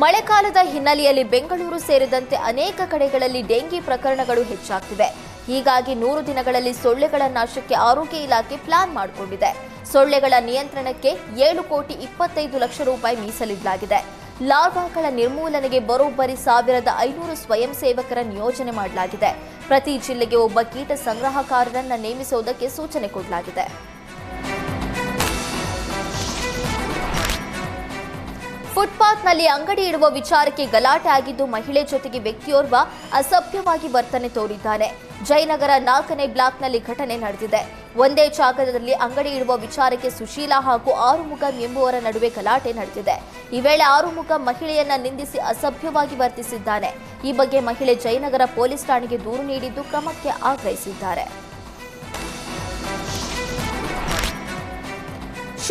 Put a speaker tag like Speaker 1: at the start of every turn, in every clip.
Speaker 1: ಮಳೆಗಾಲದ ಹಿನ್ನೆಲೆಯಲ್ಲಿ ಬೆಂಗಳೂರು ಸೇರಿದಂತೆ ಅನೇಕ ಕಡೆಗಳಲ್ಲಿ ಡೆಂಗಿ ಪ್ರಕರಣಗಳು ಹೆಚ್ಚಾಗ್ತಿವೆ. ಹೀಗಾಗಿ ನೂರು ದಿನಗಳಲ್ಲಿ ಸೊಳ್ಳೆಗಳ ನಾಶಕ್ಕೆ ಆರೋಗ್ಯ ಇಲಾಖೆ ಪ್ಲಾನ್ ಮಾಡಿಕೊಂಡಿದೆ. ಸೊಳ್ಳೆಗಳ ನಿಯಂತ್ರಣಕ್ಕೆ ಏಳು ಕೋಟಿ ಇಪ್ಪತ್ತೈದು ಲಕ್ಷ ರೂಪಾಯಿ ಮೀಸಲಿಡಲಾಗಿದೆ. ಲಾರ್ವಾಗಳ ನಿರ್ಮೂಲನೆಗೆ ಬರೋಬ್ಬರಿ ಸಾವಿರದ ಐನೂರು ಸ್ವಯಂ ಸೇವಕರ ನಿಯೋಜನೆ ಮಾಡಲಾಗಿದೆ. ಪ್ರತಿ ಜಿಲ್ಲೆಗೆ ಒಬ್ಬ ಕೀಟ ಸಂಗ್ರಹಕಾರರನ್ನು ನೇಮಿಸುವುದಕ್ಕೆ ಸೂಚನೆ ಕೊಡಲಾಗಿದೆ. ಫುಟ್ಪಾತ್ನಲ್ಲಿ ಅಂಗಡಿ ಇಡುವ ವಿಚಾರಕ್ಕೆ ಗಲಾಟೆ ಆಗಿದ್ದು ಮಹಿಳೆ ಜೊತೆಗೆ ವ್ಯಕ್ತಿಯೋರ್ವ ಅಸಭ್ಯವಾಗಿ ವರ್ತನೆ ತೋರಿದ್ದಾನೆ. ಜಯನಗರ ನಾಲ್ಕನೇ ಬ್ಲಾಕ್ನಲ್ಲಿ ಘಟನೆ ನಡೆದಿದೆ. ಒಂದೇ ಜಾಗದಲ್ಲಿ ಅಂಗಡಿ ಇಡುವ ವಿಚಾರಕ್ಕೆ ಸುಶೀಲಾ ಹಾಗೂ ಆರುಮುಗ ಎಂಬುವರ ನಡುವೆ ಗಲಾಟೆ ನಡೆದಿದೆ. ಈ ವೇಳೆ ಆರುಮುಖ ಮಹಿಳೆಯನ್ನ ನಿಂದಿಸಿ ಅಸಭ್ಯವಾಗಿ ವರ್ತಿಸಿದ್ದಾನೆ. ಈ ಬಗ್ಗೆ ಮಹಿಳೆ ಜಯನಗರ ಪೊಲೀಸ್ ಠಾಣೆಗೆ ದೂರು ನೀಡಿದ್ದು ಕ್ರಮಕ್ಕೆ ಆಗ್ರಹಿಸಿದ್ದಾರೆ.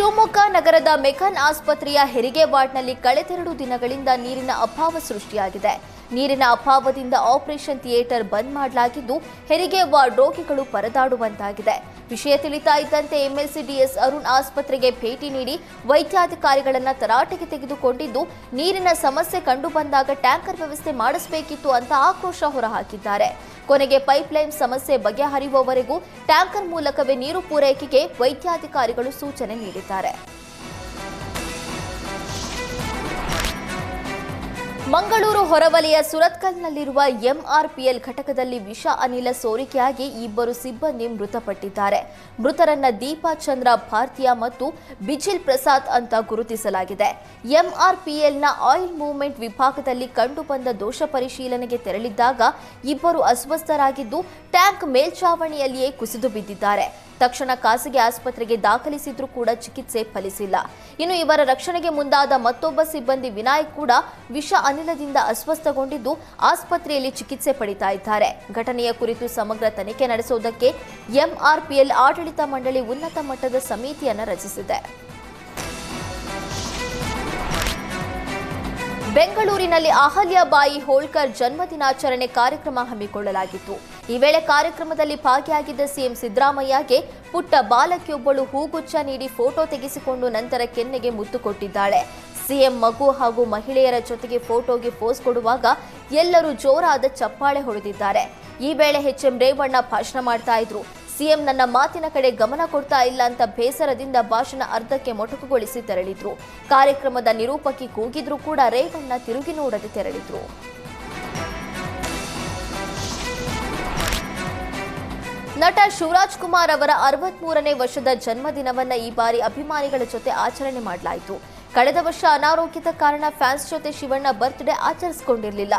Speaker 1: ಶಿವಮೊಗ್ಗ ನಗರದ ಮೆಕನ್ ಆಸ್ಪತ್ರೆಯ ಹೆರಿಗೆ ವಾರ್ಡ್ನಲ್ಲಿ ಕಳೆದೆರಡು ದಿನಗಳಿಂದ ನೀರಿನ ಅಭಾವ ಸೃಷ್ಟಿಯಾಗಿದೆ. ನೀರಿನ ಅಭಾವದಿಂದ ಆಪರೇಷನ್ ಥಿಯೇಟರ್ ಬಂದ್ ಮಾಡಲಾಗಿದ್ದು, ಹೆರಿಗೆ ವಾರ್ಡ್ ರೋಗಿಗಳು ಪರದಾಡುವಂತಾಗಿದೆ. ವಿಷಯ ತಿಳಿತಾ ಇದ್ದಂತೆ ಎಂಎಲ್ಸಿ ಡಿಎಸ್ ಅರುಣ್ ಆಸ್ಪತ್ರೆಗೆ ಭೇಟಿ ನೀಡಿ ವೈದ್ಯಾಧಿಕಾರಿಗಳನ್ನು ತರಾಟೆಗೆ ತೆಗೆದುಕೊಂಡಿದ್ದು, ನೀರಿನ ಸಮಸ್ಯೆ ಕಂಡು ಬಂದಾಗ ಟ್ಯಾಂಕರ್ ವ್ಯವಸ್ಥೆ ಮಾಡಿಸಬೇಕಿತ್ತು ಅಂತ ಆಕ್ರೋಶ ಹೊರಹಾಕಿದ್ದಾರೆ. ಕೊನೆಗೆ ಪೈಪ್ಲೈನ್ ಸಮಸ್ಯೆ ಬಗೆಹರಿಯುವವರೆಗೂ ಟ್ಯಾಂಕರ್ ಮೂಲಕವೇ ನೀರು ಪೂರೈಕೆಗೆ ವೈದ್ಯಾಧಿಕಾರಿಗಳು ಸೂಚನೆ ನೀಡಿದ್ದಾರೆ. ಮಂಗಳೂರು ಹೊರವಲಯ ಸುರತ್ಕಲ್ನಲ್ಲಿರುವ ಎಂಆರ್ಪಿಎಲ್ ಘಟಕದಲ್ಲಿ ವಿಷ ಅನಿಲ ಸೋರಿಕೆಯಾಗಿ ಇಬ್ಬರು ಸಿಬ್ಬಂದಿ ಮೃತಪಟ್ಟಿದ್ದಾರೆ. ಮೃತರನ್ನ ದೀಪಾ ಚಂದ್ರ ಭಾರತೀಯ ಮತ್ತು ಬಿಜಿಲ್ ಪ್ರಸಾದ್ ಅಂತ ಗುರುತಿಸಲಾಗಿದೆ. ಎಂಆರ್ಪಿಎಲ್ನ ಆಯಿಲ್ ಮೂವ್ಮೆಂಟ್ ವಿಭಾಗದಲ್ಲಿ ಕಂಡುಬಂದ ದೋಷ ಪರಿಶೀಲನೆಗೆ ತೆರಳಿದ್ದಾಗ ಇಬ್ಬರು ಅಸ್ವಸ್ಥರಾಗಿದ್ದು ಟ್ಯಾಂಕ್ ಮೇಲ್ಛಾವಣಿಯಲ್ಲಿಯೇ ಕುಸಿದು ಬಿದ್ದಿದ್ದಾರೆ. ತಕ್ಷಣ ಖಾಸಗಿ ಆಸ್ಪತ್ರೆಗೆ ದಾಖಲಿಸಿದ್ರೂ ಕೂಡ ಚಿಕಿತ್ಸೆ ಫಲಿಸಿಲ್ಲ. ಇನ್ನು ಇವರ ರಕ್ಷಣೆಗೆ ಮುಂದಾದ ಮತ್ತೊಬ್ಬ ಸಿಬ್ಬಂದಿ ವಿನಾಯಕ್ ಕೂಡ ವಿಷ ಅನಿಲದಿಂದ ಅಸ್ವಸ್ಥಗೊಂಡಿದ್ದು ಆಸ್ಪತ್ರೆಯಲ್ಲಿ ಚಿಕಿತ್ಸೆ ಪಡಿತಾ ಇದ್ದಾರೆ. ಘಟನೆಯ ಕುರಿತು ಸಮಗ್ರ ತನಿಖೆ ನಡೆಸುವುದಕ್ಕೆ ಎಂಆರ್ಪಿಎಲ್ ಆಡಳಿತ ಮಂಡಳಿ ಉನ್ನತ ಮಟ್ಟದ ಸಮಿತಿಯನ್ನು ರಚಿಸಿದೆ. ಬೆಂಗಳೂರಿನಲ್ಲಿ ಅಹಲ್ಯಾಬಾಯಿ ಹೋಳ್ಕರ್ ಜನ್ಮದಿನಾಚರಣೆ ಕಾರ್ಯಕ್ರಮ ಹಮ್ಮಿಕೊಳ್ಳಲಾಗಿತ್ತು. ಈ ವೇಳೆ ಕಾರ್ಯಕ್ರಮದಲ್ಲಿ ಭಾಗಿಯಾಗಿದ್ದ ಸಿಎಂ ಸಿದ್ದರಾಮಯ್ಯಗೆ ಪುಟ್ಟ ಬಾಲಕಿಯೊಬ್ಬಳು ಹೂಗುಚ್ಛ ನೀಡಿ ಫೋಟೋ ತೆಗೆಸಿಕೊಂಡು ನಂತರ ಕೆನ್ನೆಗೆ ಮುತ್ತು ಕೊಟ್ಟಿದ್ದಾಳೆ. ಸಿಎಂ ಮಗು ಹಾಗೂ ಮಹಿಳೆಯರ ಜೊತೆಗೆ ಫೋಟೋಗೆ ಪೋಸ್ ಕೊಡುವಾಗ ಎಲ್ಲರೂ ಜೋರಾದ ಚಪ್ಪಾಳೆ ಹೊಡೆದಿದ್ದಾರೆ. ಈ ವೇಳೆ ಎಚ್ಎಂ ರೇವಣ್ಣ ಭಾಷಣ ಮಾಡ್ತಾ ಇದ್ರು. ಸಿಎಂ ನನ್ನ ಮಾತಿನ ಕಡೆ ಗಮನ ಕೊಡ್ತಾ ಇಲ್ಲ ಅಂತ ಬೇಸರದಿಂದ ಭಾಷಣ ಅರ್ಧಕ್ಕೆ ಮೊಟಕುಗೊಳಿಸಿ ತೆರಳಿದ್ರು. ಕಾರ್ಯಕ್ರಮದ ನಿರೂಪಕಿ ಕೂಗಿದ್ರೂ ಕೂಡ ರೇವಣ್ಣ ತಿರುಗಿ ನೋಡದೆ ತೆರಳಿದ್ರು. ನಟ ಶಿವರಾಜ್ ಕುಮಾರ್ ಅವರ ಅರವತ್ಮೂರನೇ ವರ್ಷದ ಜನ್ಮದಿನವನ್ನ ಈ ಬಾರಿ ಅಭಿಮಾನಿಗಳ ಜೊತೆ ಆಚರಣೆ ಮಾಡಲಾಯಿತು. ಕಳೆದ ವರ್ಷ ಅನಾರೋಗ್ಯದ ಕಾರಣ ಫ್ಯಾನ್ಸ್ ಜೊತೆ ಶಿವಣ್ಣ ಬರ್ತ್ಡೇ ಆಚರಿಸಿಕೊಂಡಿರಲಿಲ್ಲ.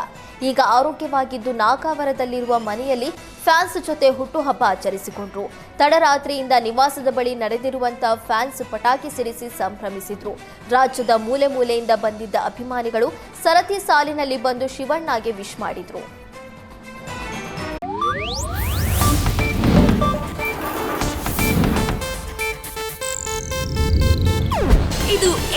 Speaker 1: ಈಗ ಆರೋಗ್ಯವಾಗಿದ್ದು ನಾಗಾವರದಲ್ಲಿರುವ ಮನೆಯಲ್ಲಿ ಫ್ಯಾನ್ಸ್ ಜೊತೆ ಹುಟ್ಟುಹಬ್ಬ ಆಚರಿಸಿಕೊಂಡ್ರು. ತಡರಾತ್ರಿಯಿಂದ ನಿವಾಸದ ಬಳಿ ನಡೆದಿರುವಂತಹ ಫ್ಯಾನ್ಸ್ ಪಟಾಕಿ ಸಿಡಿಸಿ ಸಂಭ್ರಮಿಸಿದ್ರು. ರಾಜ್ಯದ ಮೂಲೆ ಮೂಲೆಯಿಂದ ಬಂದಿದ್ದ ಅಭಿಮಾನಿಗಳು ಸರತಿ ಸಾಲಿನಲ್ಲಿ ಬಂದು ಶಿವಣ್ಣಗೆ ವಿಶ್ ಮಾಡಿದ್ರು.